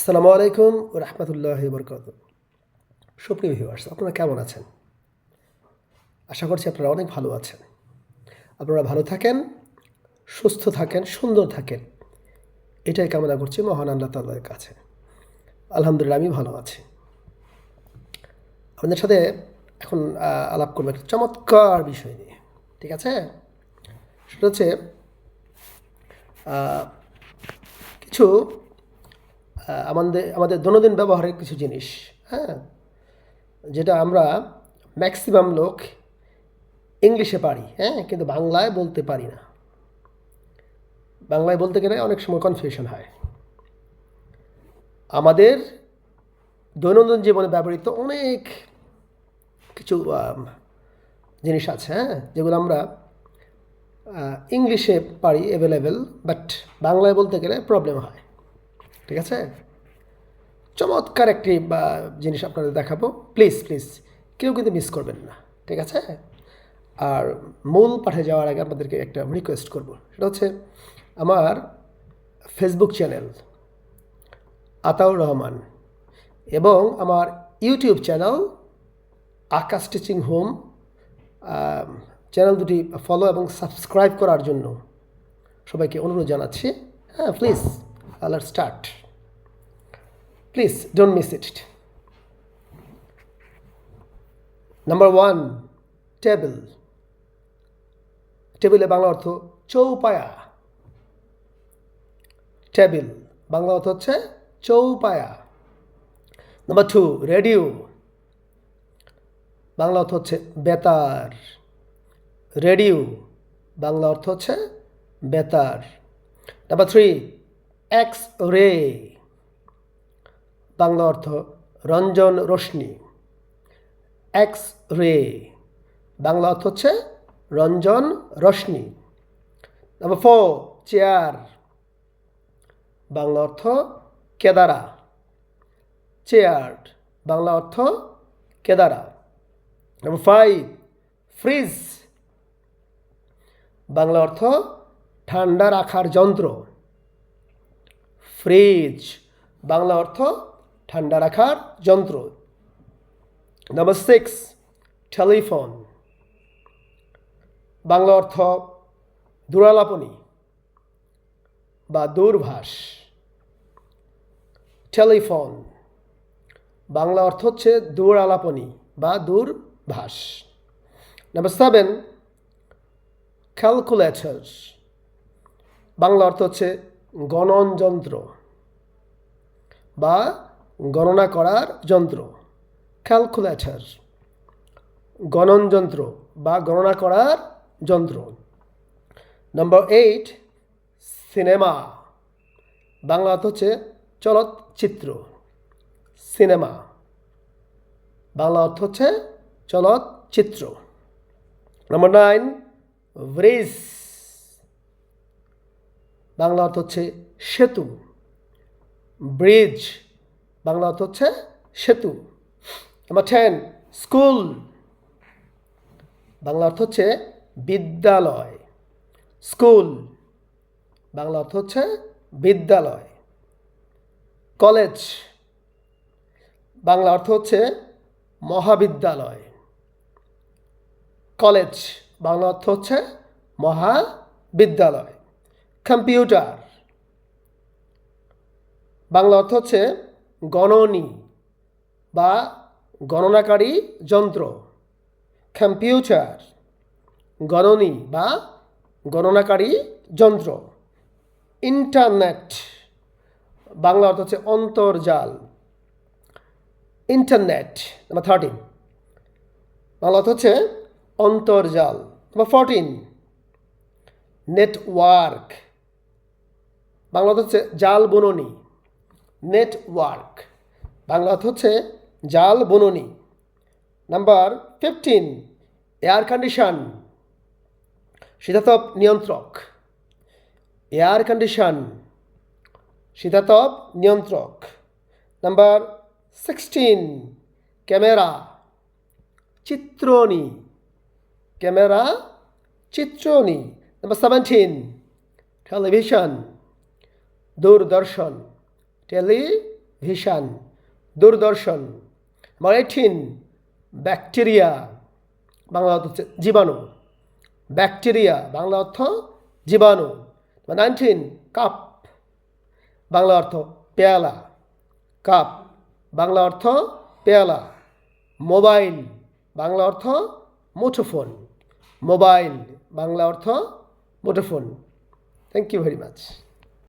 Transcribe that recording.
আসসালামু আলাইকুম রহমতুল্লাহ বরকত সুপ্রিয় ভিউয়ার্স আপনারা কেমন আছেন? আশা করছি আপনারা অনেক ভালো আছেন। আপনারা ভালো থাকেন, সুস্থ থাকেন, সুন্দর থাকেন। এটাই কামনা করছি মহান আল্লাহ তাল্লার কাছে। আলহামদুলিল্লাহ, আমি ভালো আছি। আপনাদের সাথে এখন আলাপ করব একটা চমৎকার বিষয় নিয়ে। ঠিক আছে? সেটা হচ্ছে কিছু আমাদের আমাদের দৈনন্দিন ব্যবহারের কিছু জিনিস হ্যাঁ? যেটা আমরা ম্যাক্সিমাম লোক ইংলিশে পারি হ্যাঁ? কিন্তু বাংলায় বলতে পারি না। বাংলায় বলতে গেলে অনেক সময় কনফিউশন হয়। আমাদের দৈনন্দিন জীবনে ব্যবহৃত অনেক কিছু জিনিস আছে হ্যাঁ? যেগুলো আমরা ইংলিশে পারি অ্যাভেলেবেল বাট বাংলায় বলতে গেলে প্রবলেম হয়। ঠিক আছে? চমৎকার একটি জিনিস আপনাদের দেখাবো। প্লিজ প্লিজ কেউ কিন্তু মিস করবেন না, ঠিক আছে? আর মূল পাঠে যাওয়ার আগে আপনাদেরকে একটা রিকোয়েস্ট করব। সেটা হচ্ছে আমার ফেসবুক চ্যানেল আতাউর রহমান, এবং আমার YouTube channel Akash teaching home channel দুটি ফলো এবং সাবস্ক্রাইব করার জন্য সবাইকে অনুরোধ জানাচ্ছি। হ্যাঁ প্লিজ আলার start. Please don't miss it number one table টেবিলে বাংলা অর্থ চৌপায়া। টেবিল বাংলা অর্থ হচ্ছে চৌপায়া। নাম্বার টু রেডিও বাংলা অর্থ হচ্ছে বেতার। রেডিও বাংলা অর্থ হচ্ছে বেতার। Number three X ray Bangla অর্থ রঞ্জন রশ্মি এক্স রে বাংলা অর্থ হচ্ছে রঞ্জন রশ্মি নাম্বার ফোর চেয়ার বাংলা অর্থ কেদারা। চেয়ার বাংলা অর্থ কেদারা। নাম্বার ফাইভ ফ্রিজ বাংলা অর্থ ঠান্ডা রাখার যন্ত্র। ফ্রিজ। বাংলা অর্থ ঠান্ডা রাখার যন্ত্র। নাম্বার সিক্স টেলিফোন বাংলা অর্থ দূরালাপনী বা দূরভাষ। টেলিফোন বাংলা অর্থ হচ্ছে দূর আলাপনী বা দূরভাষ। নাম্বার সেভেন ক্যালকুলেটর বাংলা অর্থ হচ্ছে গণন যন্ত্র বা গণনা করার যন্ত্র। ক্যালকুলেটর গণন যন্ত্র বা গণনা করার যন্ত্র। নম্বর এইট সিনেমা বাংলা অর্থ হচ্ছে চলচ্চিত্র। সিনেমা বাংলা অর্থ হচ্ছে চলচ্চিত্র। নম্বর নাইন ব্রিজ বাংলা অর্থ হচ্ছে সেতু। ব্রিজ, বাংলা অর্থ হচ্ছে সেতু। নাম্বার টেন স্কুল, বাংলা অর্থ হচ্ছে বিদ্যালয়। স্কুল, বাংলা অর্থ হচ্ছে বিদ্যালয়। কলেজ, বাংলা অর্থ হচ্ছে মহাবিদ্যালয়। কলেজ, বাংলা অর্থ হচ্ছে মহাবিদ্যালয়। কম্পিউটার। বাংলা অর্থ হচ্ছে গণনী বা গণনাকারী যন্ত্র। কম্পিউটার, গণনী বা গণনাকারী যন্ত্র। ইন্টারনেট, বাংলা অর্থ হচ্ছে অন্তর্জাল। ইন্টারনেট নাম্বার থার্টিন বাংলা অর্থ হচ্ছে অন্তর্জাল নাম্বার ফোরটিন নেটওয়ার্ক। বাংলা হচ্ছে জাল বুননি নেটওয়ার্ক বাংলা হচ্ছে জাল বুননি। নাম্বার ফিফটিন এয়ার কন্ডিশন শীতাতপ নিয়ন্ত্রক। এয়ার কন্ডিশন শীতাতপ নিয়ন্ত্রক। নাম্বার সিক্সটিন ক্যামেরা চিত্রণী ক্যামেরা চিত্রণী নাম্বার সেভেন্টিন টেলিভিশন দূরদর্শন টেলি ভিশন দূরদর্শন নাম্বার ব্যাকটেরিয়া, বাংলা অর্থ জীবাণু। ব্যাকটেরিয়া, বাংলা অর্থ জীবাণু। নাইনটিন কাপ, বাংলা অর্থ পেয়ালা। কাপ, বাংলা অর্থ পেয়ালা। মোবাইল, বাংলা অর্থ মুঠোফোন। মোবাইল, বাংলা অর্থ মুঠোফোন। Thank you very much